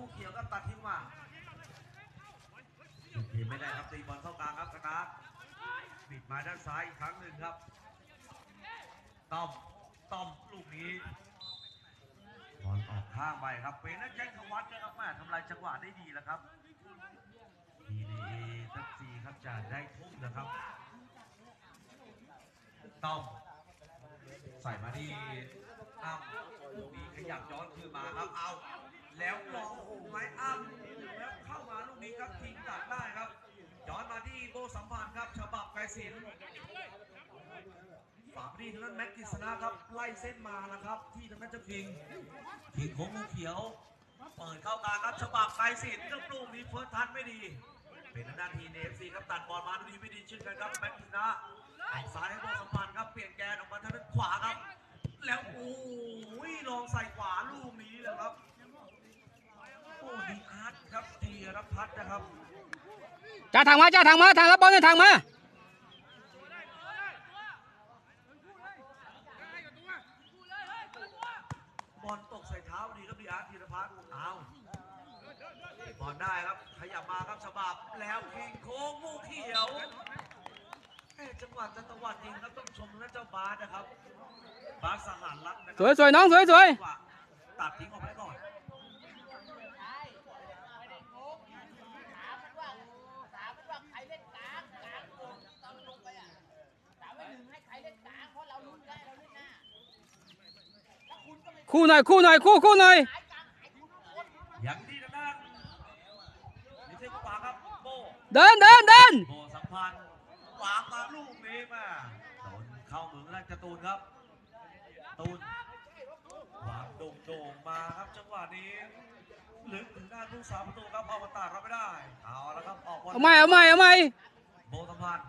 ูเขียวก็ตัดทิ้งมาเห็นไม่ได้ครับตีบอลเข้ากลางครับกระตาปิดมาด้านซ้ายอีกครั้งหนึ่งครับต้อมต้อมลูกนี้บอลออกข้างไปครับ เป็นนักแจ็คธวัฒน์นะครับแม่ทำลายจังหวะได้ดีแล้วครับทีนี้ทักซีครับจะได้ทุ่มนะครับต้อมใส่มาที่อ้ำลูกนี้ขยับย้อนคืนมาครับเอา แล้วลองโอ้ไม้อ้ำแล้วเข้ามาลูกนี้ครับทิ้งดักได้ครับย้อนมาที่โบสัมพันธ์ครับฉบับไกรศิลป์ฝาพอดีทางนั้นแม็กกิสนะครับไล่เส้นมานะครับ ที่ทางนั้นเจะคิงคิงของงูเขียว เปิดเข้ากลางครับฉบับไกรศิลป์กับลูกนี้เฟิร์สทันไม่ดี เป็นทางด้านทีเนฟซีครับตัดบอลมาดูดีไม่ดีเช่นกันครับแม็กกิสนะออกซ้ายให้โบสัมพันธ์ครับเปลี่ยนแกนออกมาทางด้านขวาครับ แล้วโอ้ยลองใส่ขวาลูกนี้เลยครับ โอ้ดีอาร์ตครับธีร พัฒน์นะครับจ่าทางมาจ่าทางมาทางรับบอลเนี่ยทางมาบอลตกใส่เท้าดีครับดีอาร์ตธีรพัฒน์เอาบอลได้ครับขยับมาครับฉบับแล้วคิงโค้งงูเขียวเอ๊ะจังหวะจะตะวัดเองครับต้องชมนะเจ้าบาสนะครับบาสสหันรัตน์นะคสรัวยสวยน้องสวยสวยจังหวะตัดทิ้งออกไปก่อน คู่หน่อยคู่หน่อยคู่คู่หน่อยอย่างที่ทางด้านนิเทศขวาครับโบเดินเดินเดินโบสัมพันธ์วางมาลูกนี้มาโดนเข้ามือแล้วจะตูนครับ ตูนวางโด่งโด่งๆมาครับจังหวะนี้ลึกถึงด้านลูกสาวประตูครับเอามาตารับไม่ได้เอาแล้วครับออกบอลเอาใหม่เอาใหม่เอาใหม่โบสัมพันธ์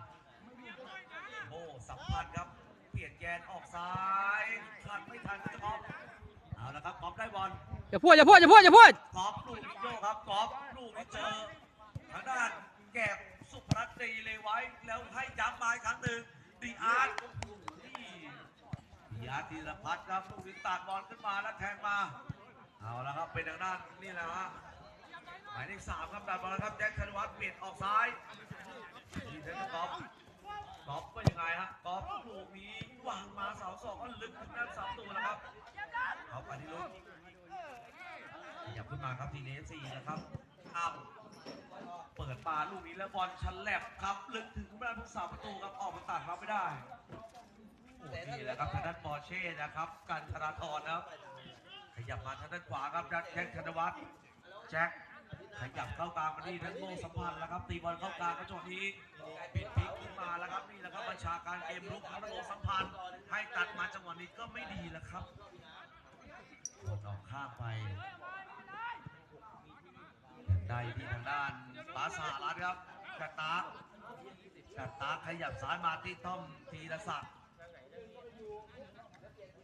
โบสัมพันธ์ครับเปลี่ยนแกนออกซ้ายทันไม่ทันก็จะพร้อม เอาละครับพร้อมได้บอลอย่าพูดอย่าพูดอย่าพูดอย่าพูดกอล์ฟลูกนี้โยกครับกอล์ฟลูกนี้เจอทางด้านแก็บสุภรัตน์ตีเลยไว้แล้วให้ย้ำมาอีกครั้งหนึ่งดีอาร์ตนี่ดีอาร์ตธีรพัฒน์ครับลูกนี้ตัดบอลขึ้นมาแล้วแทงมาเอาละครับเป็นทางด้านนี่แหละฮะหมายเลขสามครับดันบอลครับแจ็คธนวัฒน์เปลี่ยนออกซ้ายทีเทนกอล์ฟกอล์ฟเป็นยังไงฮะกอล์ฟลูกนี้วางมาเสาสองก็ลึกถึงด้านเสาตัวแล้วครับเขาปฏิลุก ขยับขึ้นมา ครับทีนี้สี่นะครับอ้ำเปิดปาลูกนี้แล้วบอลชันแลบครับ ลึกถึงด้านผู้สาประตูครับออกมาตัดรับไม่ได้โอ้นี่แหละครับทางด้านปอร์เช่นะครับการธนาธรนะครับ ขยับมาทางด้านขวาครับด้านแจ็คธนวัฒน์แจ็คขยับเข้ากลางมาที่ทั้งโมสัมพันธ์แล้วครับ ตีบอลเข้ากลางกระจกนี้ปิดพลิกขึ้นมาแล้วครับนี่แหละครับบัญชาการเกมลุกของโมสัมพันธ์ให้ตัดมาจังหวะนี้ก็ไม่ดีแล้วครับอลออกข้างไป ได้ ที่ทางด้านปาสารัตครับกัตตากัตตาขยับซ้ายมาที่ต้อมธีรศักดิ์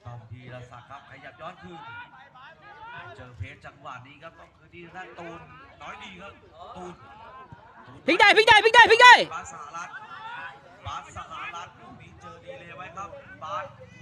ต้อมธีรศักดิ์ครับขยับย้อนคืนเจอเพชรจังหวะนี้ครับต้องคือที่ทางด้านตูนน้อยดีครับตูนตูนพลิกได้พลิกได้พลิกได้พลิกได้บาสสหรัฐบาสสหรัฐลูกนี้เจอดีเลยไว้ครับบาส